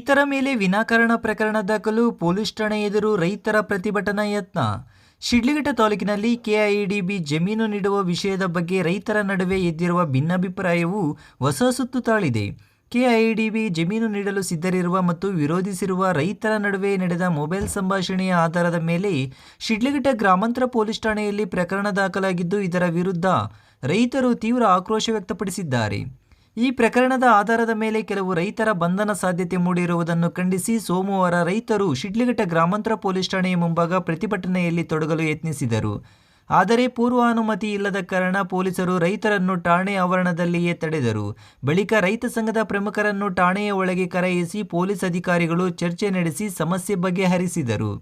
ರೈತರ ಮೇಲೆ ವಿನಾಕಾರಣ ಪ್ರಕರಣ ದಾಖಲು, ಪೊಲೀಸ್ ಠಾಣೆ ಎದುರು ರೈತರ ಪ್ರತಿಭಟನಾ ಯತ್ನ. ಶಿಡ್ಲಘಟ್ಟ ತಾಲೂಕಿನಲ್ಲಿ ಕೆಐಡಿಬಿ ಜಮೀನು ನೀಡುವ ವಿಷಯದ ಬಗ್ಗೆ ರೈತರ ನಡುವೆ ಎದ್ದಿರುವ ಭಿನ್ನಾಭಿಪ್ರಾಯವು ಹೊಸ ಸುತ್ತು ತಾಳಿದೆ. ಕೆಐಡಿಬಿ ಜಮೀನು ನೀಡಲು ಸಿದ್ಧರಿರುವ ಮತ್ತು ವಿರೋಧಿಸಿರುವ ರೈತರ ನಡುವೆ ನಡೆದ ಮೊಬೈಲ್ ಸಂಭಾಷಣೆಯ ಆಧಾರದ ಮೇಲೆ ಶಿಡ್ಲಘಟ್ಟ ಗ್ರಾಮಾಂತರ ಪೊಲೀಸ್ ಠಾಣೆಯಲ್ಲಿ ಪ್ರಕರಣ ದಾಖಲಾಗಿದ್ದು ಇದರ ವಿರುದ್ಧ ರೈತರು ತೀವ್ರ ಆಕ್ರೋಶ ವ್ಯಕ್ತಪಡಿಸಿದ್ದಾರೆ. ಈ ಪ್ರಕರಣದ ಆಧಾರದ ಮೇಲೆ ಕೆಲವು ರೈತರ ಬಂಧನ ಸಾಧ್ಯತೆ ಮೂಡಿರುವುದನ್ನು ಖಂಡಿಸಿ ಸೋಮವಾರ ರೈತರು ಶಿಡ್ಲಿಘಟ್ಟ ಗ್ರಾಮಾಂತರ ಪೊಲೀಸ್ ಠಾಣೆಯ ಮುಂಭಾಗ ಪ್ರತಿಭಟನೆಯಲ್ಲಿ ತೊಡಗಲು ಯತ್ನಿಸಿದರು. ಆದರೆ ಪೂರ್ವಾನುಮತಿ ಇಲ್ಲದ ಕಾರಣ ಪೊಲೀಸರು ರೈತರನ್ನು ಠಾಣೆ ಆವರಣದಲ್ಲಿಯೇ ತಡೆದರು. ಬಳಿಕ ರೈತ ಸಂಘದ ಪ್ರಮುಖರನ್ನು ಠಾಣೆಯ ಒಳಗೆ ಕರೆಯಿಸಿ ಪೊಲೀಸ್ ಅಧಿಕಾರಿಗಳು ಚರ್ಚೆ ನಡೆಸಿ ಸಮಸ್ಯೆ ಬಗೆಹರಿಸಿದರು.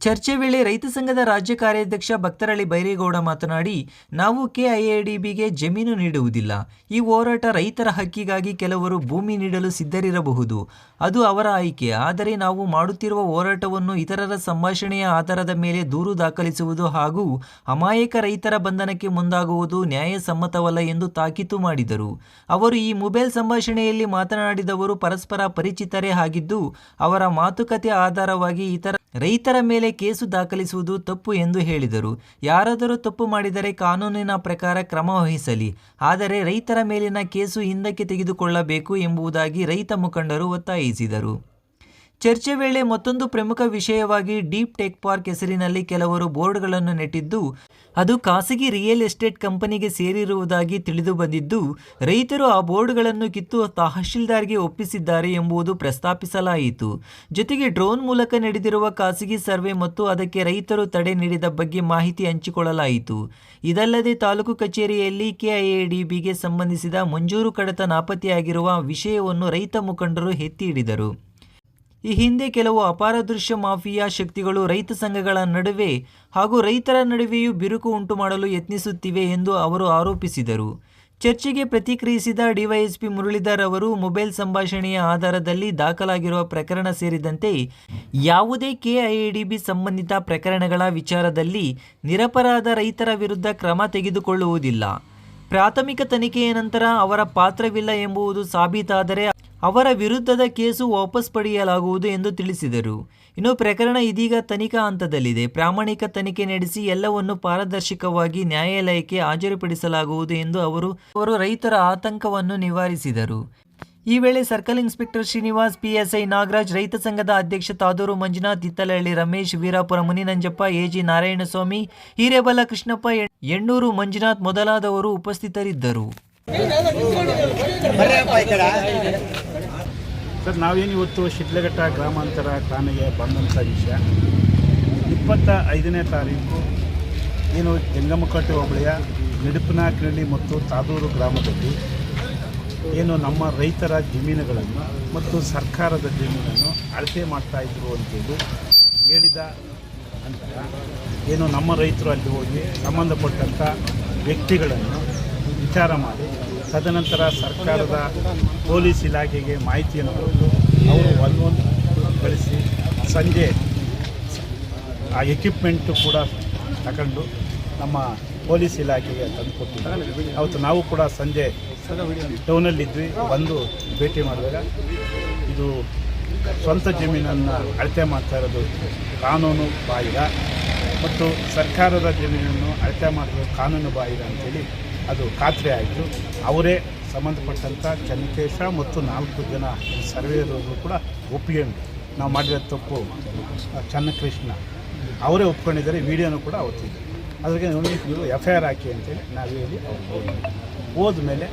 ಚರ್ಚೆ ವೇಳೆ ರೈತ ಸಂಘದ ರಾಜ್ಯ ಕಾರ್ಯಾಧ್ಯಕ್ಷ ಭಕ್ತರಳ್ಳಿ ಬೈರೇಗೌಡ ಮಾತನಾಡಿ, ನಾವು ಕೆಐಎಡಿಬಿಗೆ ಜಮೀನು ನೀಡುವುದಿಲ್ಲ. ಈ ಹೋರಾಟ ರೈತರ ಹಕ್ಕಿಗಾಗಿ ಕೆಲವರು ಭೂಮಿ ನೀಡಲು ಸಿದ್ಧರಿರಬಹುದು. ಅದು ಅವರ ಆಯ್ಕೆ. ಆದರೆ ನಾವು ಮಾಡುತ್ತಿರುವ ಹೋರಾಟವನ್ನು ಇತರರ ಸಂಭಾಷಣೆಯ ಆಧಾರದ ಮೇಲೆ ದೂರು ದಾಖಲಿಸುವುದು ಹಾಗೂ ಅಮಾಯಕ ರೈತರ ಬಂಧನಕ್ಕೆ ಮುಂದಾಗುವುದು ನ್ಯಾಯಸಮ್ಮತವಲ್ಲ ಎಂದು ತಾಕೀತು ಮಾಡಿದರು. ಅವರು ಈ ಮೊಬೈಲ್ ಸಂಭಾಷಣೆಯಲ್ಲಿ ಮಾತನಾಡಿದವರು ಪರಸ್ಪರ ಪರಿಚಿತರೇ ಆಗಿದ್ದು, ಅವರ ಮಾತುಕತೆ ಆಧಾರವಾಗಿ ಇತರ ರೈತರ ಮೇಲೆ ಕೇಸು ದಾಖಲಿಸುವುದು ತಪ್ಪು ಎಂದು ಹೇಳಿದರು. ಯಾರಾದರೂ ತಪ್ಪು ಮಾಡಿದರೆ ಕಾನೂನಿನ ಪ್ರಕಾರ ಕ್ರಮ ವಹಿಸಲಿ. ಆದರೆ ರೈತರ ಮೇಲಿನ ಕೇಸು ಹಿಂದಕ್ಕೆ ತೆಗೆದುಕೊಳ್ಳಬೇಕು ಎಂಬುದಾಗಿ ರೈತ ಮುಖಂಡರು ಒತ್ತಾಯಿಸಿದರು. ಚರ್ಚೆ ವೇಳೆ ಮತ್ತೊಂದು ಪ್ರಮುಖ ವಿಷಯವಾಗಿ ಡೀಪ್ ಟೆಕ್ ಪಾರ್ಕ್ ಹೆಸರಿನಲ್ಲಿ ಕೆಲವರು ಬೋರ್ಡ್ಗಳನ್ನು ನೆಟ್ಟಿದ್ದು, ಅದು ಖಾಸಗಿ ರಿಯಲ್ ಎಸ್ಟೇಟ್ ಕಂಪನಿಗೆ ಸೇರಿರುವುದಾಗಿ ತಿಳಿದು ಬಂದಿದ್ದು, ರೈತರು ಆ ಬೋರ್ಡ್ಗಳನ್ನು ಕಿತ್ತು ತಹಶೀಲ್ದಾರ್ಗೆ ಒಪ್ಪಿಸಿದ್ದಾರೆ ಎಂಬುದು ಪ್ರಸ್ತಾಪಿಸಲಾಯಿತು. ಜೊತೆಗೆ ಡ್ರೋನ್ ಮೂಲಕ ನಡೆದಿರುವ ಖಾಸಗಿ ಸರ್ವೆ ಮತ್ತು ಅದಕ್ಕೆ ರೈತರು ತಡೆ ನೀಡಿದ ಬಗ್ಗೆ ಮಾಹಿತಿ ಹಂಚಿಕೊಳ್ಳಲಾಯಿತು. ಇದಲ್ಲದೆ ತಾಲೂಕು ಕಚೇರಿಯಲ್ಲಿ ಕೆಐಎಡಿಬಿಗೆ ಸಂಬಂಧಿಸಿದ ಮಂಜೂರು ಕಡತ ನಾಪತ್ತೆಯಾಗಿರುವ ವಿಷಯವನ್ನು ರೈತ ಮುಖಂಡರು ಎತ್ತಿ ಹಿಡಿದರು. ಈ ಹಿಂದೆ ಕೆಲವು ಅಪಾರದೃಶ್ಯ ಮಾಫಿಯಾ ಶಕ್ತಿಗಳು ರೈತ ಸಂಘಗಳ ನಡುವೆ ಹಾಗೂ ರೈತರ ನಡುವೆಯೂ ಬಿರುಕು ಉಂಟು ಮಾಡಲು ಯತ್ನಿಸುತ್ತಿವೆ ಎಂದು ಅವರು ಆರೋಪಿಸಿದರು. ಚರ್ಚೆಗೆ ಪ್ರತಿಕ್ರಿಯಿಸಿದ ಡಿವೈಎಸ್ಪಿ ಮುರಳೀಧರ್ ಅವರು ಮೊಬೈಲ್ ಸಂಭಾಷಣೆಯ ಆಧಾರದಲ್ಲಿ ದಾಖಲಾಗಿರುವ ಪ್ರಕರಣ ಸೇರಿದಂತೆ ಯಾವುದೇ ಕೆಐಎಡಿಬಿ ಸಂಬಂಧಿತ ಪ್ರಕರಣಗಳ ವಿಚಾರದಲ್ಲಿ ನಿರಪರಾಧ ರೈತರ ವಿರುದ್ಧ ಕ್ರಮ ತೆಗೆದುಕೊಳ್ಳುವುದಿಲ್ಲ. ಪ್ರಾಥಮಿಕ ತನಿಖೆಯ ನಂತರ ಅವರ ಪಾತ್ರವಿಲ್ಲ ಎಂಬುದು ಸಾಬೀತಾದರೆ ಅವರ ವಿರುದ್ಧದ ಕೇಸು ವಾಪಸ್ ಪಡೆಯಲಾಗುವುದು ಎಂದು ತಿಳಿಸಿದರು. ಇನ್ನು ಪ್ರಕರಣ ಇದೀಗ ತನಿಖಾ ಹಂತದಲ್ಲಿದೆ. ಪ್ರಾಮಾಣಿಕ ತನಿಖೆ ನಡೆಸಿ ಎಲ್ಲವನ್ನು ಪಾರದರ್ಶಕವಾಗಿ ನ್ಯಾಯಾಲಯಕ್ಕೆ ಹಾಜರುಪಡಿಸಲಾಗುವುದು ಎಂದು ಅವರು ಅವರು ರೈತರ ಆತಂಕವನ್ನು ನಿವಾರಿಸಿದರು. ಈ ವೇಳೆ circle inspector Srinivas, PSI Nagaraj, ರೈತ ಸಂಘದ ಅಧ್ಯಕ್ಷ ತಾದೂರು ಮಂಜುನಾಥ್ ಇತ್ತಲಹಳ್ಳಿ ರಮೇಶ್, ವೀರಾಪುರ ಮುನಿನಂಜಪ್ಪ, ಎಜಿ ನಾರಾಯಣಸ್ವಾಮಿ ಹಿರೇಬಲ ಕೃಷ್ಣಪ್ಪ ಎಣ್- ಎಣ್ಣೂರು ಮಂಜುನಾಥ್ ಮೊದಲಾದವರು ಉಪಸ್ಥಿತರಿದ್ದರು. ಸರ್, ನಾವೇನು ಇವತ್ತು ಶಿಡ್ಲಘಟ್ಟ ಗ್ರಾಮಾಂತರ ಠಾಣೆಗೆ ಬಂದಂಥ ವಿಷಯ? ಇಪ್ಪತ್ತ ಐದನೇ ತಾರೀಕು ಏನು ಜಂಗಮಕಟ್ಟೆ ಹೋಬಳಿಯ ನಿಡುಪನಾಕಿನಹಳ್ಳಿ ಮತ್ತು ತಾದೂರು ಗ್ರಾಮದಲ್ಲಿ ಏನು ನಮ್ಮ ರೈತರ ಜಮೀನುಗಳನ್ನು ಮತ್ತು ಸರ್ಕಾರದ ಜಮೀನನ್ನು ಅಳತೆ ಮಾಡ್ತಾ ಇದ್ರು ಅಂತೇಳಿ ಹೇಳಿದ ನಂತರ ಏನು ನಮ್ಮ ರೈತರು ಅಲ್ಲಿ ಹೋಗಿ ಸಂಬಂಧಪಟ್ಟಂಥ ವ್ಯಕ್ತಿಗಳನ್ನು ವಿಚಾರ ಮಾಡಿ ತದನಂತರ ಸರ್ಕಾರದ ಪೊಲೀಸ್ ಇಲಾಖೆಗೆ ಮಾಹಿತಿಯನ್ನು ಕೊಟ್ಟು ಅವರು ಒಂದೊಂದು ಕಳಿಸಿ ಸಂಜೆ, ಆ ಎಕ್ವಿಪ್ಮೆಂಟು ಕೂಡ ತಗೊಂಡು ನಮ್ಮ ಪೊಲೀಸ್ ಇಲಾಖೆಗೆ ತಂದುಕೊಟ್ಟಿದ್ದಾರೆ. ಅವತ್ತು ನಾವು ಕೂಡ ಸಂಜೆ ಟೌನಲ್ಲಿದ್ವಿ ಬಂದು ಭೇಟಿ ಮಾಡಿದಾಗ ಇದು ಸ್ವಂತ ಜಮೀನನ್ನು ಅಳತೆ ಮಾಡ್ತಾ ಇರೋದು ಕಾನೂನು ಬಾಹಿರ. ಮತ್ತು ಸರ್ಕಾರದ ಜಮೀನನ್ನು ಅಳತೆ ಮಾಡೋದು ಕಾನೂನು ಬಾಹಿರ ಅಂತೇಳಿ ಅದು ಖಾತ್ರಿ ಆಯಿತು. ಅವರೇ ಸಂಬಂಧಪಟ್ಟಂಥ ಚನ್ನಕೇಶ ಮತ್ತು ನಾಲ್ಕು ಜನ ಸರ್ವೇಯರವರು ಕೂಡ ಒಪ್ಪಿಕೊಂಡು ನಾವು ಮಾಡಿದ ತಪ್ಪು ಚನ್ನಕೃಷ್ಣ ಅವರೇ ಒಪ್ಕೊಂಡಿದ್ದಾರೆ, ವಿಡಿಯೋನು ಕೂಡ ಅವತ್ತಿದೆ. ಅದಕ್ಕೆ ನೋಡಿ, ನೀವು ಎಫ್ ಐ ಆರ್ ಹಾಕಿ ಅಂತೇಳಿ ನಾವು ಹೇಳಿ ಮೇಲೆ ಹೋದ್ಮೇಲೆ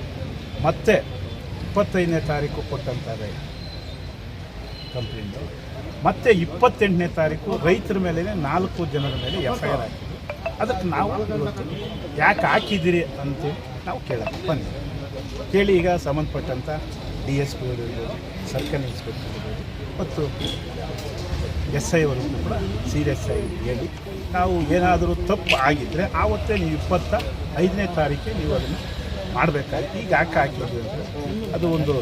ಮತ್ತೆ ಇಪ್ಪತ್ತೈದನೇ ತಾರೀಕು ಕೊಟ್ಟಂತಾರೆ ಕಂಪ್ಲೇಂಟು ಮತ್ತೆ ಇಪ್ಪತ್ತೆಂಟನೇ ತಾರೀಕು ರೈತರ ಮೇಲೆ ನಾಲ್ಕು ಜನರ ಮೇಲೆ ಎಫ್ ಐ ಆರ್ ಹಾಕಿದ್ರು ಅದಕ್ಕೆ ನಾವು ಯಾಕೆ ಹಾಕಿದ್ದೀರಿ ಅಂತ ನಾವು ಕೇಳೋಣ. ಬನ್ನಿ. ಕೇಳಿ ಈಗ ಸಂಬಂಧಪಟ್ಟಂಥ ಡಿ ಎಸ್ ಪಿ ಅವರು ಇರ್ಬೋದು, ಸರ್ಕಲ್ ಇನ್ಸ್ಪೆಕ್ಟರ್ ಇರ್ಬೋದು, ಮತ್ತು ಎಸ್ ಐ ಅವರು ಕೂಡ ಸೀರಿಯಸ್ ಆಗಿ ಹೇಳಿ ನಾವು ಏನಾದರೂ ತಪ್ಪು ಆಗಿದ್ದರೆ ಆವತ್ತೇ ನೀವು ಇಪ್ಪತ್ತ ಐದನೇ ತಾರೀಕೆ ನೀವು ಅದನ್ನು ಮಾಡಬೇಕಾಗಿ ಈಗ ಯಾಕೆ ಹಾಕಿದ್ವಿ ಅಂದರೆ ಅದು ಒಂದು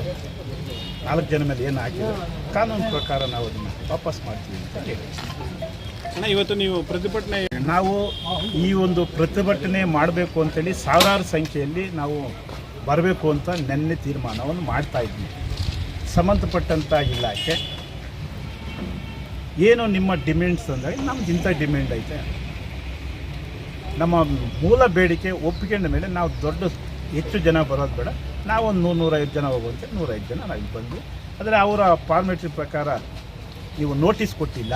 ನಾಲ್ಕು ಜನ ಮೇಲೆ ಏನು ಹಾಕಿದ್ರು, ಕಾನೂನು ಪ್ರಕಾರ ನಾವು ಅದನ್ನು ವಾಪಸ್ ಮಾಡ್ತೀವಿ ಅಂತ ಹೇಳಿ. ಇವತ್ತು ನೀವು ಪ್ರತಿಭಟನೆ ನಾವು ಈ ಒಂದು ಪ್ರತಿಭಟನೆ ಮಾಡಬೇಕು ಅಂತೇಳಿ ಸಾವಿರಾರು ಸಂಖ್ಯೆಯಲ್ಲಿ ನಾವು ಬರಬೇಕು ಅಂತ ನೆನ್ನೆ ತೀರ್ಮಾನವನ್ನು ಮಾಡ್ತಾ ಇದ್ವಿ. ಸಂಬಂಧಪಟ್ಟಂಥ ಇಲಾಖೆ, ಏನು ನಿಮ್ಮ ಡಿಮ್ಯಾಂಡ್ಸ್ ಅಂದರೆ ನಮ್ದು ಇಂಥ ಡಿಮ್ಯಾಂಡ್ ಐತೆ. ನಮ್ಮ ಮೂಲ ಬೇಡಿಕೆ ಒಪ್ಪಿಕೊಂಡ ಮೇಲೆ ನಾವು ದೊಡ್ಡ ಹೆಚ್ಚು ಜನ ಬರೋದು ಬೇಡ. ನಾವೊಂದು ನೂರು ನೂರೈದು ಜನ ಹೋಗುವಂತೆ ನೂರೈದು ಜನ ನಾವು ಬಂದ್ವಿ. ಬಂದು ಆದರೆ ಅವರ ಫಾರ್ಮೇಟ್ರಿ ಪ್ರಕಾರ ನೀವು ನೋಟಿಸ್ ಕೊಟ್ಟಿಲ್ಲ.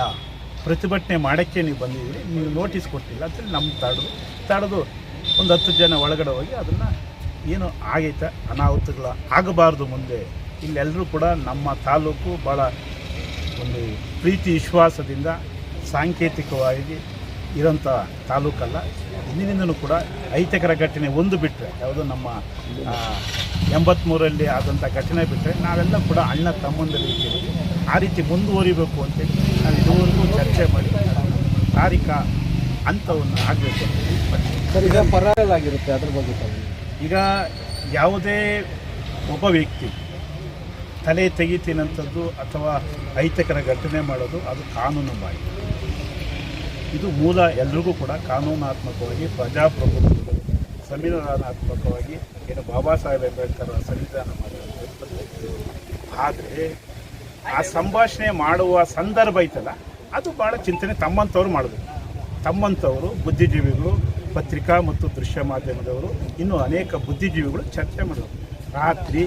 ಪ್ರತಿಭಟನೆ ಮಾಡೋಕ್ಕೆ ನೀವು ಬಂದಿದ್ದೀರಿ, ನೀವು ನೋಟಿಸ್ ಕೊಟ್ಟಿಲ್ಲ ಅಂತೇಳಿ ನಮ್ಮ ತಡೆದು. ತಡೆದು ಒಂದು ಹತ್ತು ಜನ ಒಳಗಡೆ ಹೋಗಿ ಅದನ್ನು ಏನು ಆಗೈತೆ, ಅನಾಹುತಗಳು ಆಗಬಾರ್ದು ಮುಂದೆ. ಇಲ್ಲೆಲ್ಲರೂ ಕೂಡ ನಮ್ಮ ತಾಲೂಕು ಭಾಳ ಒಂದು ಪ್ರೀತಿ, ವಿಶ್ವಾಸದಿಂದ ಸಾಂಕೇತಿಕವಾಗಿ ಇರೋಂಥ ತಾಲೂಕಲ್ಲ. ಇಂದಿನಿಂದನೂ ಕೂಡ ಅಹಿತಕರ ಘಟನೆ ಒಂದು ಬಿಟ್ಟರೆ ಯಾವುದು ನಮ್ಮ ಎಂಬತ್ತ್ಮೂರಲ್ಲಿ ಆದಂಥ ಘಟನೆ ಬಿಟ್ಟರೆ ನಾವೆಲ್ಲ ಕೂಡ ಅಣ್ಣ ತಮ್ಮಂದ ರೀತಿಯಲ್ಲಿ ಆ ರೀತಿ ಮುಂದುವರಿಬೇಕು ಅಂತೇಳಿ ನಾವು ಇದುವರೆಗೂ ಚರ್ಚೆ ಮಾಡಿ ತಾರೀಕ ಹಂತವನ್ನು ಆಗಬೇಕು. ಸರ್ ಈಗ ಪರಾಗಿರುತ್ತೆ ಅದ್ರ ಬಗ್ಗೆ ಈಗ ಯಾವುದೇ ಒಬ್ಬ ವ್ಯಕ್ತಿ ತಲೆ ತೆಗಿತೀನಂಥದ್ದು ಅಥವಾ ಅಹಿತಕರ ಘಟನೆ ಮಾಡೋದು ಅದು ಕಾನೂನು ಬಾಹಿರ ಇದು ಮೂಲ ಎಲ್ರಿಗೂ ಕೂಡ ಕಾನೂನಾತ್ಮಕವಾಗಿ, ಪ್ರಜಾಪ್ರಭುತ್ವದಲ್ಲಿ ಸಂವಿಧಾನಾತ್ಮಕವಾಗಿ ಏನು ಬಾಬಾ ಸಾಹೇಬ್ ಅಂಬೇಡ್ಕರ್ ಸಂವಿಧಾನ ಆದರೆ ಆ ಸಂಭಾಷಣೆ ಮಾಡುವ ಸಂದರ್ಭ ಐತಲ್ಲ, ಅದು ಭಾಳ ಚಿಂತನೆ ತಮ್ಮಂಥವ್ರು ಮಾಡಬೇಕು. ತಮ್ಮಂಥವರು, ಬುದ್ಧಿಜೀವಿಗಳು, ಪತ್ರಿಕಾ ಮತ್ತು ದೃಶ್ಯ ಮಾಧ್ಯಮದವರು ಇನ್ನೂ ಅನೇಕ ಬುದ್ಧಿಜೀವಿಗಳು ಚರ್ಚೆ ಮಾಡಬೇಕು ರಾತ್ರಿ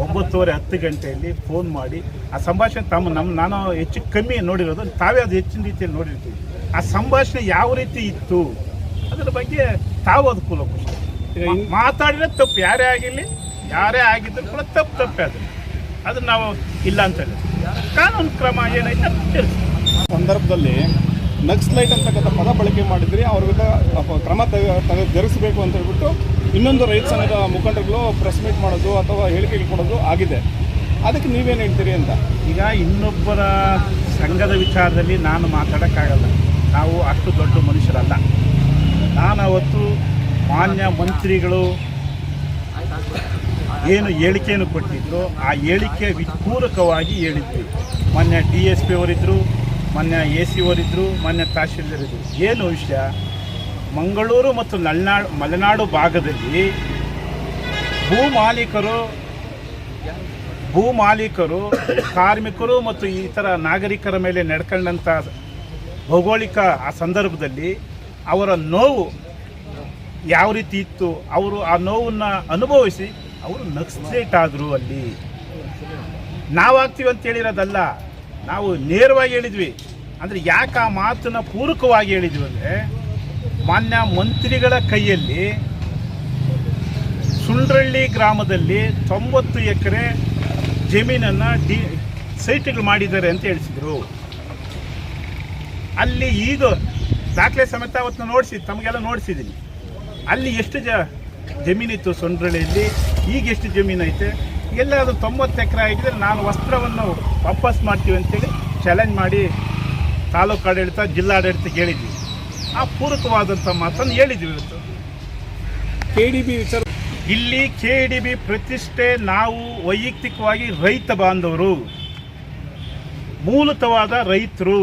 ಒಂಬತ್ತುವರೆ ಹತ್ತು ಗಂಟೆಯಲ್ಲಿ ಫೋನ್ ಮಾಡಿ, ಆ ಸಂಭಾಷಣೆ ತಮ್ಮ ನಮ್ಮ ನಾನು ಹೆಚ್ಚು ಕಮ್ಮಿ ನೋಡಿರೋದು, ತಾವೇ ಅದು ಹೆಚ್ಚಿನ ರೀತಿಯಲ್ಲಿ ನೋಡಿರ್ತೀವಿ. ಆ ಸಂಭಾಷಣೆ ಯಾವ ರೀತಿ ಇತ್ತು, ಅದರ ಬಗ್ಗೆ ತಾವು ಅದು ಮಾ- ಮಾತಾಡಿದ್ರೆ ತಪ್ಪು, ಯಾರೇ ಆಗಿರಲಿ, ಯಾರೇ ಆಗಿದ್ದರೂ ಕೂಡ ತಪ್ಪು, ತಪ್ಪೇ ಅದು. ಅದನ್ನ ನಾವು ಇಲ್ಲ ಅಂತ ಹೇಳಿ. ಕಾನೂನು ಕ್ರಮ ಏನೈತೆ ಅದು ಜರುಗಿಸಿ. ಸಂದರ್ಭದಲ್ಲಿ ನಕ್ಸ್ಲೈಟ್ ಅಂತಕ್ಕಂಥ ಪದ ಬಳಕೆ ಮಾಡಿದ್ರಿ, ಅವ್ರ ಕ್ರಮ ತೆಗೆ ತೆಗೆ ಜರುಗಿಸಬೇಕು ಅಂತ ಹೇಳ್ಬಿಟ್ಟು ಇನ್ನೊಂದು ರೈತ ಸಂಘದ ಮುಖಂಡರುಗಳು ಪ್ರೆಸ್ ಮೀಟ್ ಮಾಡೋದು ಅಥವಾ ಹೇಳಿಕೆ ಕೊಡೋದು ಆಗಿದೆ. ಅದಕ್ಕೆ ನೀವೇನು ಹೇಳ್ತೀರಿ ಅಂತ? ಈಗ ಇನ್ನೊಬ್ಬರ ಸಂಘದ ವಿಚಾರದಲ್ಲಿ ನಾನು ಮಾತಾಡೋಕ್ಕಾಗಲ್ಲ. ನಾವು ಅಷ್ಟು ದೊಡ್ಡ ಮನುಷ್ಯರಲ್ಲ. ನಾನು ಅವತ್ತು ಮಾನ್ಯ ಮಂತ್ರಿಗಳು ಏನು ಹೇಳಿಕೆಯನ್ನು ಕೊಟ್ಟಿದ್ರು, ಆ ಹೇಳಿಕೆ ವಿಪೂರಕವಾಗಿ ಹೇಳಿದ್ವಿ. ಮೊನ್ನೆ ಡಿ ಎಸ್ ಪಿ ಅವರಿದ್ದರು ಮೊನ್ನೆ ಎ ಸಿ ಅವರಿದ್ದರು ಮೊನ್ನೆ ತಹಶೀಲ್ದಾರ್ ಇದ್ದರು ಏನು ವಿಷಯ? ಮಂಗಳೂರು ಮತ್ತು ನಲ್ನಾಡು, ಮಲೆನಾಡು ಭಾಗದಲ್ಲಿ ಭೂ ಮಾಲೀಕರು ಭೂ ಮಾಲೀಕರು, ಕಾರ್ಮಿಕರು ಮತ್ತು ಇತರ ನಾಗರಿಕರ ಮೇಲೆ ನಡ್ಕೊಂಡಂಥ ಭೌಗೋಳಿಕ ಆ ಸಂದರ್ಭದಲ್ಲಿ ಅವರ ನೋವು ಯಾವ ರೀತಿ ಇತ್ತು, ಅವರು ಆ ನೋವನ್ನು ಅನುಭವಿಸಿ ಅವರು ನಕ್ಸಲೇಟ್ ಆದರು ಅಲ್ಲಿ. ನಾವಾಗ್ತೀವಿ ಅಂತ ಹೇಳಿರೋದಲ್ಲ, ನಾವು ನೇರವಾಗಿ ಹೇಳಿದ್ವಿ. ಅಂದರೆ ಯಾಕೆ ಆ ಮಾತನ್ನ ಪೂರಕವಾಗಿ ಹೇಳಿದ್ವಿ ಅಂದರೆ ಮಾನ್ಯ ಮಂತ್ರಿಗಳ ಕೈಯಲ್ಲಿ ಸುಂಡ್ರಳ್ಳಿ ಗ್ರಾಮದಲ್ಲಿ ತೊಂಬತ್ತು ಎಕರೆ ಜಮೀನನ್ನು ಡಿ ಸೈಟ್ಗಳು ಮಾಡಿದ್ದಾರೆ ಅಂತ ಹೇಳಿಸಿದರು. ಅಲ್ಲಿ ಈಗ ದಾಖಲೆ ಸಮೇತ ಅವತ್ತು ನೋಡಿಸಿ, ತಮಗೆಲ್ಲ ನೋಡಿಸಿದ್ದೀನಿ. ಅಲ್ಲಿ ಎಷ್ಟು ಜ ಜಮೀನಿತ್ತು ಸುಂಡ್ರಳ್ಳಿಯಲ್ಲಿ? ಈಗ ಎಷ್ಟು ಜಮೀನು ಐತೆ? ಎಲ್ಲ ಅದು ತೊಂಬತ್ತು ಎಕರೆ ಆಗಿದ್ರೆ ನಾನು ವಸ್ತ್ರವನ್ನು ವಾಪಸ್ ಮಾಡ್ತೀವಿ ಅಂತೇಳಿ ಚಾಲೆಂಜ್ ಮಾಡಿ ತಾಲೂಕು ಆಡಳಿತ, ಜಿಲ್ಲಾಡಳಿತಕ್ಕೆ ಹೇಳಿದ್ವಿ. ಆ ಪೂರಕವಾದಂಥ ಮಾತನ್ನು ಹೇಳಿದ್ವಿ ಇವತ್ತು. ಕೆ ಡಿ ಬಿ ವಿಚಾರ ಇಲ್ಲಿ ಕೆ ಡಿ ಬಿ ಪ್ರತಿಷ್ಠೆ ನಾವು ವೈಯಕ್ತಿಕವಾಗಿ ರೈತ ಬಾಂಧವರು ಮೂಲತವಾದ ರೈತರು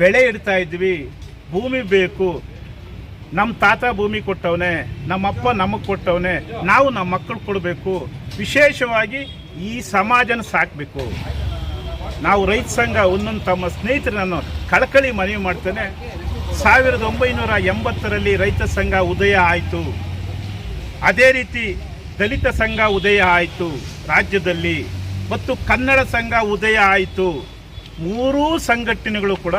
ಬೆಳೆ ಇಡ್ತಾ ಇದ್ವಿ ಭೂಮಿ ಬೇಕು ನಮ್ಮ ತಾತ ಭೂಮಿ ಕೊಟ್ಟವನೆ ನಮ್ಮಪ್ಪ ನಮಗೆ ಕೊಟ್ಟವನೇ ನಾವು ನಮ್ಮ ಮಕ್ಕಳು ಕೊಡಬೇಕು ವಿಶೇಷವಾಗಿ ಈ ಸಮಾಜನ ಸಾಕಬೇಕು. ನಾವು ರೈತ ಸಂಘ ಒಂದೊಂದು ತಮ್ಮ ಸ್ನೇಹಿತರನ್ನು ಕಳಕಳಿ ಮನವಿ ಮಾಡ್ತೇನೆ. ಸಾವಿರದ ಒಂಬೈನೂರ ಎಂಬತ್ತರಲ್ಲಿ ರೈತ ಸಂಘ ಉದಯ ಆಯಿತು. ಅದೇ ರೀತಿ ದಲಿತ ಸಂಘ ಉದಯ ಆಯಿತು ರಾಜ್ಯದಲ್ಲಿ. ಮತ್ತು ಕನ್ನಡ ಸಂಘ ಉದಯ ಆಯಿತು. ಮೂರೂ ಸಂಘಟನೆಗಳು ಕೂಡ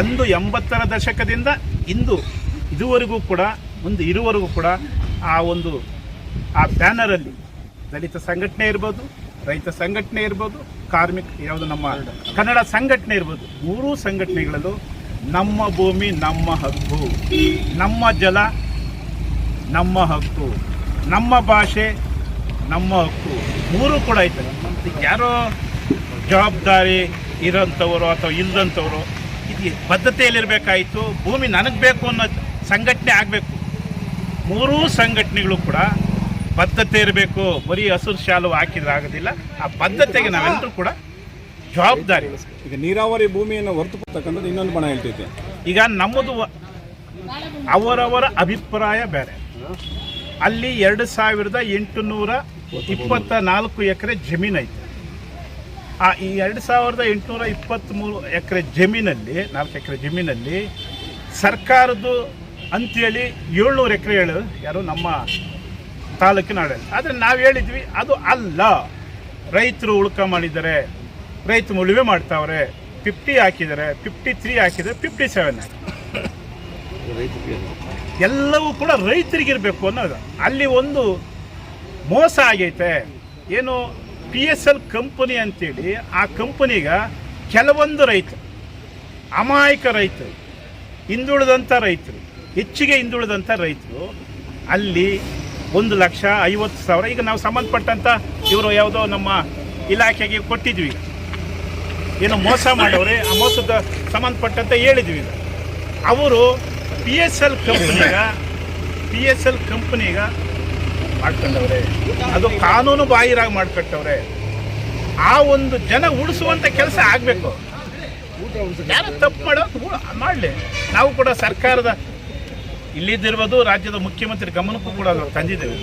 ಅಂದು ಎಂಬತ್ತರ ದಶಕದಿಂದ ಇಂದು ಇದುವರೆಗೂ ಕೂಡ ಒಂದು ಇರುವರೆಗೂ ಕೂಡ ಆ ಒಂದು, ಆ ಬ್ಯಾನರಲ್ಲಿ ದಲಿತ ಸಂಘಟನೆ ಇರ್ಬೋದು, ರೈತ ಸಂಘಟನೆ ಇರ್ಬೋದು, ಕಾರ್ಮಿಕ, ಯಾವುದು ನಮ್ಮ ಕನ್ನಡ ಸಂಘಟನೆ ಇರ್ಬೋದು, ಮೂರೂ ಸಂಘಟನೆಗಳಲ್ಲೂ ನಮ್ಮ ಭೂಮಿ, ನಮ್ಮ ಹಕ್ಕು. ನಮ್ಮ ಜಲ, ನಮ್ಮ ಹಕ್ಕು. ನಮ್ಮ ಭಾಷೆ, ನಮ್ಮ ಹಕ್ಕು. ಮೂರು ಕೂಡ ಐತೆ. ಈಗ ಯಾರೋ ಜವಾಬ್ದಾರಿ ಇರೋಂಥವರು ಅಥವಾ ಇಲ್ಲದಂಥವರು ಇದು ಬದ್ಧತೆಯಲ್ಲಿರಬೇಕಾಯಿತು ಭೂಮಿ ನನಗೆ ಬೇಕು ಅನ್ನೋ ಸಂಘಟನೆ ಆಗಬೇಕು. ಮೂರೂ ಸಂಘಟನೆಗಳು ಕೂಡ ಬದ್ಧತೆ ಇರಬೇಕು. ಬರೀ ಹಸಿರು ಶಾಲು ಹಾಕಿದ್ರೆ ಆಗೋದಿಲ್ಲ. ಆ ಬದ್ಧತೆಗೆ ನಾವೆಲ್ಲರೂ ಕೂಡ ಜವಾಬ್ದಾರಿ. ಈಗ ನೀರಾವರಿ ಭೂಮಿಯನ್ನು ಹೊರತುಪಡ್ತಕ್ಕಂಥದ್ದು ಇನ್ನೊಂದು ಬಣ ಹೇಳ್ತೈತೆ ಈಗ ನಮ್ಮದು ಅವರವರ ಅಭಿಪ್ರಾಯ ಬೇರೆ. ಅಲ್ಲಿ ಎರಡು ಸಾವಿರದ ಎಂಟುನೂರ ಇಪ್ಪತ್ತ ನಾಲ್ಕು ಎಕರೆ ಜಮೀನು ಐತೆ. ಆ ಈ ಎರಡು ಸಾವಿರದ ಎಂಟುನೂರ ಇಪ್ಪತ್ತ್ಮೂರು ಎಕರೆ ಜಮೀನಲ್ಲಿ ನಾಲ್ಕು ಎಕರೆ ಜಮೀನಲ್ಲಿ ಸರ್ಕಾರದ್ದು ಅಂತೇಳಿ ಏಳ್ನೂರು ಎಕರೆ ಹೇಳು ಯಾರು ನಮ್ಮ ತಾಲೂಕಿನ ಆಡಳಿತ. ಆದರೆ ನಾವು ಹೇಳಿದ್ವಿ ಅದು ಅಲ್ಲ. ರೈತರು ಉಳ್ಕ ಮಾಡಿದ್ದಾರೆ ರೈತರು ಉಳುಮೆ ಮಾಡ್ತಾವ್ರೆ. ಫಿಫ್ಟಿ ಹಾಕಿದರೆ ಫಿಫ್ಟಿ ತ್ರೀ ಹಾಕಿದರೆ ಫಿಫ್ಟಿ ಸೆವೆನ್ ಎಲ್ಲವೂ ಕೂಡ ರೈತರಿಗಿರಬೇಕು ಅನ್ನೋದು. ಅಲ್ಲಿ ಒಂದು ಮೋಸ ಆಗೈತೆ. ಏನು ಪಿ ಎಸ್ ಎಲ್ ಕಂಪನಿ ಅಂತೇಳಿ ಆ ಕಂಪನಿಗ ಕೆಲವೊಂದು ರೈತರು, ಅಮಾಯಕ ರೈತರು ಹಿಂದುಳಿದಂಥ ರೈತರು, ಹೆಚ್ಚಿಗೆ ಹಿಂದುಳಿದಂಥ ರೈತರು, ಅಲ್ಲಿ ಒಂದು ಲಕ್ಷ ಐವತ್ತು ಸಾವಿರ, ಈಗ ನಾವು ಸಂಬಂಧಪಟ್ಟಂಥ ಇವರು ಯಾವುದೋ ನಮ್ಮ ಇಲಾಖೆಗೆ ಕೊಟ್ಟಿದ್ವಿ. ಏನು ಮೋಸ ಮಾಡೋರೆ ಆ ಮೋಸದ ಸಂಬಂಧಪಟ್ಟಂತೆ ಹೇಳಿದ್ವಿ. ಅವರು ಪಿ ಎಸ್ ಎಲ್ ಕಂಪ್ನಿಗ ಪಿ ಎಸ್ ಎಲ್ ಕಂಪ್ನಿಗ ಮಾಡ್ಕೊಂಡವ್ರೆ. ಅದು ಕಾನೂನು ಬಾಹಿರಾಗಿ ಮಾಡ್ಕೊಟ್ಟವ್ರೆ. ಆ ಒಂದು ಜನ ಉಳಿಸುವಂಥ ಕೆಲಸ ಆಗಬೇಕು. ಯಾರು ತಪ್ಪು ಮಾಡೋ ಮಾಡಲಿ. ನಾವು ಕೂಡ ಸರ್ಕಾರದ ಇಲ್ಲಿದ್ದಿರ್ಬೋದು, ರಾಜ್ಯದ ಮುಖ್ಯಮಂತ್ರಿ ಗಮನಕ್ಕೂ ಕೂಡ ತಂದಿದ್ದೇವೆ.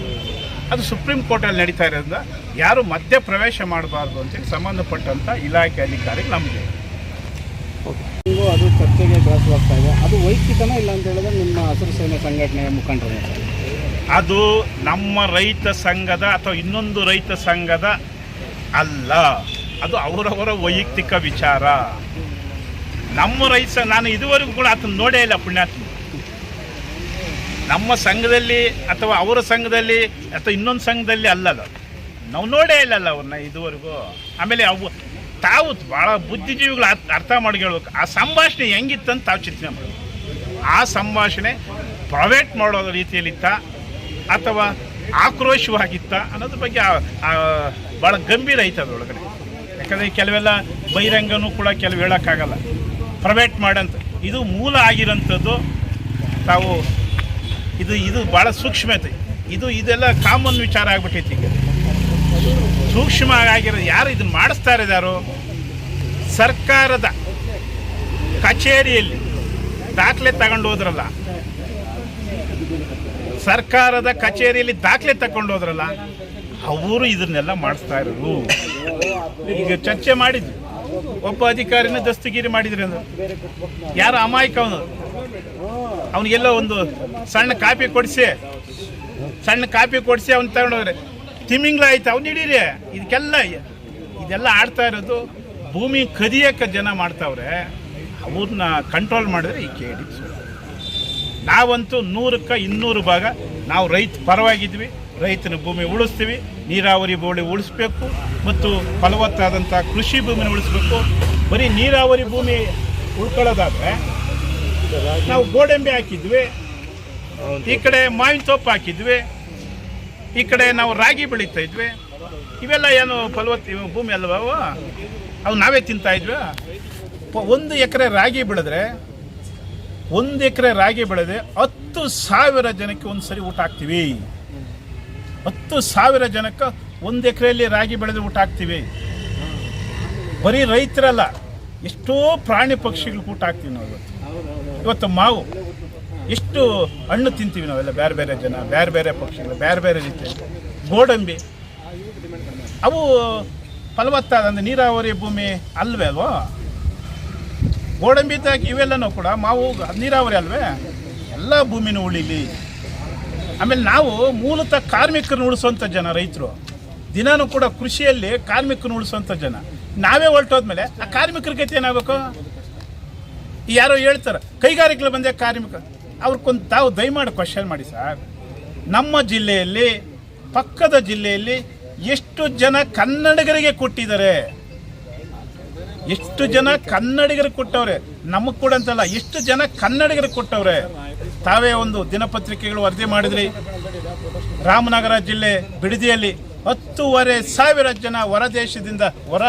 ಅದು ಸುಪ್ರೀಂ ಕೋರ್ಟಲ್ಲಿ ನಡೀತಾ ಇರೋದ್ರಿಂದ ಯಾರು ಮಧ್ಯ ಪ್ರವೇಶ ಮಾಡಬಾರ್ದು ಅಂತೇಳಿ ಸಂಬಂಧಪಟ್ಟಂಥ ಇಲಾಖೆ ಅಧಿಕಾರಿಗಳು ನಮಗೆ. ನಿಮಗೂ ಅದು ಚರ್ಚೆಗೆ ಬಳಸಲಾಗ್ತಾ ಇದೆ. ಅದು ವೈಯಕ್ತಿಕನ ಇಲ್ಲ ಅಂತ ಹೇಳಿದ್ರೆ ನಿಮ್ಮ ಹಸಿರು ಸೇನೆ ಸಂಘಟನೆಯ ಮುಖಂಡರು? ಅದು ನಮ್ಮ ರೈತ ಸಂಘದ ಅಥವಾ ಇನ್ನೊಂದು ರೈತ ಸಂಘದ ಅಲ್ಲ. ಅದು ಅವರವರ ವೈಯಕ್ತಿಕ ವಿಚಾರ. ನಮ್ಮ ರೈತ ನಾನು ಇದುವರೆಗೂ ಕೂಡ ಅದನ್ನು ನೋಡೇ ಇಲ್ಲ ಪುಣ್ಯಾತ್ಮ. ನಮ್ಮ ಸಂಘದಲ್ಲಿ ಅಥವಾ ಅವರ ಸಂಘದಲ್ಲಿ ಅಥವಾ ಇನ್ನೊಂದು ಸಂಘದಲ್ಲಿ ಅಲ್ಲದ. ನಾವು ನೋಡೇ ಇಲ್ಲಲ್ಲ ಅವ್ರನ್ನ ಇದುವರೆಗೂ. ಆಮೇಲೆ ಅವು ತಾವು ಭಾಳ ಬುದ್ಧಿಜೀವಿಗಳು ಅರ್ಥ- ಮಾಡ್ಕೊಳ್ಬೇಕು ಆ ಸಂಭಾಷಣೆ ಹೆಂಗಿತ್ತಂತ ತಾವು ಚಿಂತನೆ ಮಾಡಬೇಕು. ಆ ಸಂಭಾಷಣೆ ಪ್ರೈವೇಟ್ ಮಾಡೋ ರೀತಿಯಲ್ಲಿತ್ತ ಅಥವಾ ಆಕ್ರೋಶವಾಗಿತ್ತ ಅನ್ನೋದ್ರ ಬಗ್ಗೆ ಭಾಳ ಗಂಭೀರ ಐತೆ ಅದ್ರೊಳಗಡೆ. ಯಾಕಂದರೆ ಕೆಲವೆಲ್ಲ ಬಹಿರಂಗನೂ ಕೂಡ ಕೆಲವು ಹೇಳೋಕ್ಕಾಗಲ್ಲ. ಪ್ರೈವೇಟ್ ಮಾಡಂತ. ಇದು ಮೂಲ ಆಗಿರೋಂಥದ್ದು ತಾವು ಇದು ಇದು ಭಾಳ ಸೂಕ್ಷ್ಮತೆ ಇದು ಇದೆಲ್ಲ ಕಾಮನ್ ವಿಚಾರ ಆಗ್ಬಿಟ್ಟೈತಿ ಈಗ. ಸೂಕ್ಷ್ಮ ಆಗಿರೋ ಯಾರು ಇದನ್ನ ಮಾಡಿಸ್ತಾ ಇದ್ದಾರೋ ಸರ್ಕಾರದ ಕಚೇರಿಯಲ್ಲಿ ದಾಖಲೆ ತಗೊಂಡು ಹೋದ್ರಲ್ಲ. ಸರ್ಕಾರದ ಕಚೇರಿಯಲ್ಲಿ ದಾಖಲೆ ತಗೊಂಡು ಹೋದ್ರಲ್ಲ, ಅವರು ಇದನ್ನೆಲ್ಲ ಮಾಡಿಸ್ತಾ ಇರೋರು ಈಗ ಚರ್ಚೆ ಮಾಡಿದ್ರು ಒಬ್ಬ ಅಧಿಕಾರಿನ ದಸ್ತಗಿರಿ ಮಾಡಿದ್ರಿ ಅಂದ್ರೆ ಯಾರು ಅಮಾಯಕ ಅವನು? ಅವನಿಗೆಲ್ಲ ಒಂದು ಸಣ್ಣ ಕಾಪಿ ಕೊಡಿಸಿ, ಸಣ್ಣ ಕಾಪಿ ಕೊಡಿಸಿ ಅವ್ನು ತಗೊಂಡೋದ್ರೆ. ತಿಮಿಂಗ್ಲ ಆಯ್ತು ಅವ್ನು ಹಿಡೀರಿ. ಇದಕ್ಕೆಲ್ಲ ಇದೆಲ್ಲ ಆಡ್ತಾ ಇರೋದು ಭೂಮಿ ಕದಿಯಕ್ಕೆ ಜನ ಮಾಡ್ತಾವ್ರೆ. ಅವ್ರನ್ನ ಕಂಟ್ರೋಲ್ ಮಾಡಿದ್ರೆ ಈ ಕೇಳಿ ನಾವಂತೂ ನೂರಕ್ಕೆ ಇನ್ನೂರು ಭಾಗ ನಾವು ರೈತ ಪರವಾಗಿದ್ವಿ. ರೈತನ ಭೂಮಿ ಉಳಿಸ್ತೀವಿ. ನೀರಾವರಿ ಭೂಮಿ ಉಳಿಸ್ಬೇಕು ಮತ್ತು ಫಲವತ್ತಾದಂಥ ಕೃಷಿ ಭೂಮಿನ ಉಳಿಸ್ಬೇಕು. ಬರೀ ನೀರಾವರಿ ಭೂಮಿ ಉಳ್ಕೊಳ್ಳೋದಾದ್ರೆ ನಾವು ಗೋಡಂಬಿ ಹಾಕಿದ್ವಿ. ಈ ಕಡೆ ಮಾವಿನ ತೋಪು ಹಾಕಿದ್ವಿ. ಈ ಕಡೆ ನಾವು ರಾಗಿ ಬೆಳೀತಾ ಇದ್ವಿ. ಇವೆಲ್ಲ ಏನು ಫಲವತ್ತ ಭೂಮಿ ಅಲ್ವಾ ಅವು? ನಾವೇ ತಿಂತಾ ಇದ್ವಿ. ಒಂದು ಎಕರೆ ರಾಗಿ ಬೆಳೆದ್ರೆ, ಒಂದು ಎಕರೆ ರಾಗಿ ಬೆಳೆದ್ರೆ ಹತ್ತು ಸಾವಿರ ಜನಕ್ಕೆ ಒಂದು ಸರಿ ಊಟ ಹಾಕ್ತೀವಿ. ಹತ್ತು ಸಾವಿರ ಜನಕ್ಕೆ ಒಂದು ಎಕರೆಯಲ್ಲಿ ರಾಗಿ ಬೆಳೆದ್ರೆ ಊಟ ಹಾಕ್ತೀವಿ. ಬರೀ ರೈತರಲ್ಲ, ಎಷ್ಟೋ ಪ್ರಾಣಿ ಪಕ್ಷಿಗಳಿಗೆ ಊಟ ಹಾಕ್ತೀವಿ ನಾವು ಇವತ್ತು ಮಾವು. ಎಷ್ಟು ಹಣ್ಣು ತಿಂತೀವಿ ನಾವೆಲ್ಲ, ಬೇರೆ ಬೇರೆ ಜನ, ಬೇರೆ ಬೇರೆ ಪಕ್ಷಿಗಳು, ಬೇರೆ ಬೇರೆ ರೀತಿಯ ಗೋಡಂಬಿ. ಅವು ಫಲವತ್ತಾದ ಅಂದರೆ ನೀರಾವರಿ ಭೂಮಿ ಅಲ್ವೇ ಅಲ್ವಾ? ಗೋಡಂಬಿ ತಾಕಿ ಇವೆಲ್ಲನೂ ಕೂಡ ಮಾವು, ನೀರಾವರಿ ಅಲ್ವೇ? ಎಲ್ಲ ಭೂಮಿನೂ ಉಳಿಲಿ. ಆಮೇಲೆ ನಾವು ಮೂಲತಃ ಕಾರ್ಮಿಕರನ್ನ ಉಳಿಸುವಂಥ ಜನ ರೈತರು. ದಿನಾನೂ ಕೂಡ ಕೃಷಿಯಲ್ಲಿ ಕಾರ್ಮಿಕರನ್ನ ಉಳಿಸುವಂಥ ಜನ. ನಾವೇ ಹೊರಟೋದ್ಮೇಲೆ ಆ ಕಾರ್ಮಿಕರ ಗತಿ ಏನಾಗಬೇಕು? ಯಾರೋ ಹೇಳ್ತಾರೆ, ಕೈಗಾರಿಕೆಗಳು ಬಂದೆ ಕಾರ್ಮಿಕ. ಅವ್ರಿಗೊಂದು ತಾವು ದಯಮಾಡಿ ಕ್ವಶನ್ ಮಾಡಿ ಸರ್. ನಮ್ಮ ಜಿಲ್ಲೆಯಲ್ಲಿ, ಪಕ್ಕದ ಜಿಲ್ಲೆಯಲ್ಲಿ ಎಷ್ಟು ಜನ ಕನ್ನಡಿಗರಿಗೆ ಕೊಟ್ಟಿದ್ದಾರೆ? ಎಷ್ಟು ಜನ ಕನ್ನಡಿಗರಿಗೆ ಕೊಟ್ಟವ್ರೆ? ನಮಗೆ ಕೂಡ ಅಂತಲ್ಲ, ಎಷ್ಟು ಜನ ಕನ್ನಡಿಗರಿಗೆ ಕೊಟ್ಟವ್ರೆ? ತಾವೇ ಒಂದು ದಿನಪತ್ರಿಕೆಗಳು ವರದಿ ಮಾಡಿದ್ರಿ. ರಾಮನಗರ ಜಿಲ್ಲೆ ಬಿಡದಿಯಲ್ಲಿ ಹತ್ತೂವರೆ ಸಾವಿರ ಜನ ಹೊರ ದೇಶದಿಂದ, ಹೊರ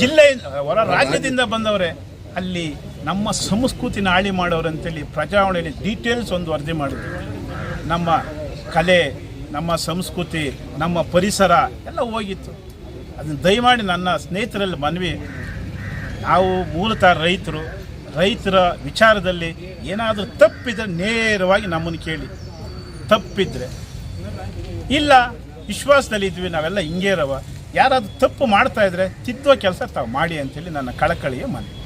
ಜಿಲ್ಲೆ, ಹೊರ ರಾಜ್ಯದಿಂದ ಬಂದವರೇ. ಅಲ್ಲಿ ನಮ್ಮ ಸಂಸ್ಕೃತಿನ ಹಾಳಿ ಮಾಡೋರು ಅಂತೇಳಿ ಪ್ರಜಾವಣೆಯಲ್ಲಿ ಡೀಟೇಲ್ಸ್ ಒಂದು ವರದಿ ಮಾಡಿದ್ರು. ನಮ್ಮ ಕಲೆ, ನಮ್ಮ ಸಂಸ್ಕೃತಿ, ನಮ್ಮ ಪರಿಸರ ಎಲ್ಲ ಹೋಗಿತ್ತು. ಅದನ್ನು ದಯಮಾಡಿ ನನ್ನ ಸ್ನೇಹಿತರಲ್ಲಿ ಮನವಿ, ನಾವು ಮೂಲತಃ ರೈತರು, ರೈತರ ವಿಚಾರದಲ್ಲಿ ಏನಾದರೂ ತಪ್ಪಿದ್ರೆ ನೇರವಾಗಿ ನಮ್ಮನ್ನು ಕೇಳಿ. ತಪ್ಪಿದ್ರೆ. ಇಲ್ಲ ವಿಶ್ವಾಸದಲ್ಲಿದ್ವಿ ನಾವೆಲ್ಲ ಹಿಂಗೇ ಇರವ. ಯಾರಾದರೂ ತಪ್ಪು ಮಾಡ್ತಾಯಿದ್ರೆ ತಿದ್ದುವ ಕೆಲಸ ತಾವು ಮಾಡಿ ಅಂತೇಳಿ ನನ್ನ ಕಳಕಳಿಯ ಮನವಿ.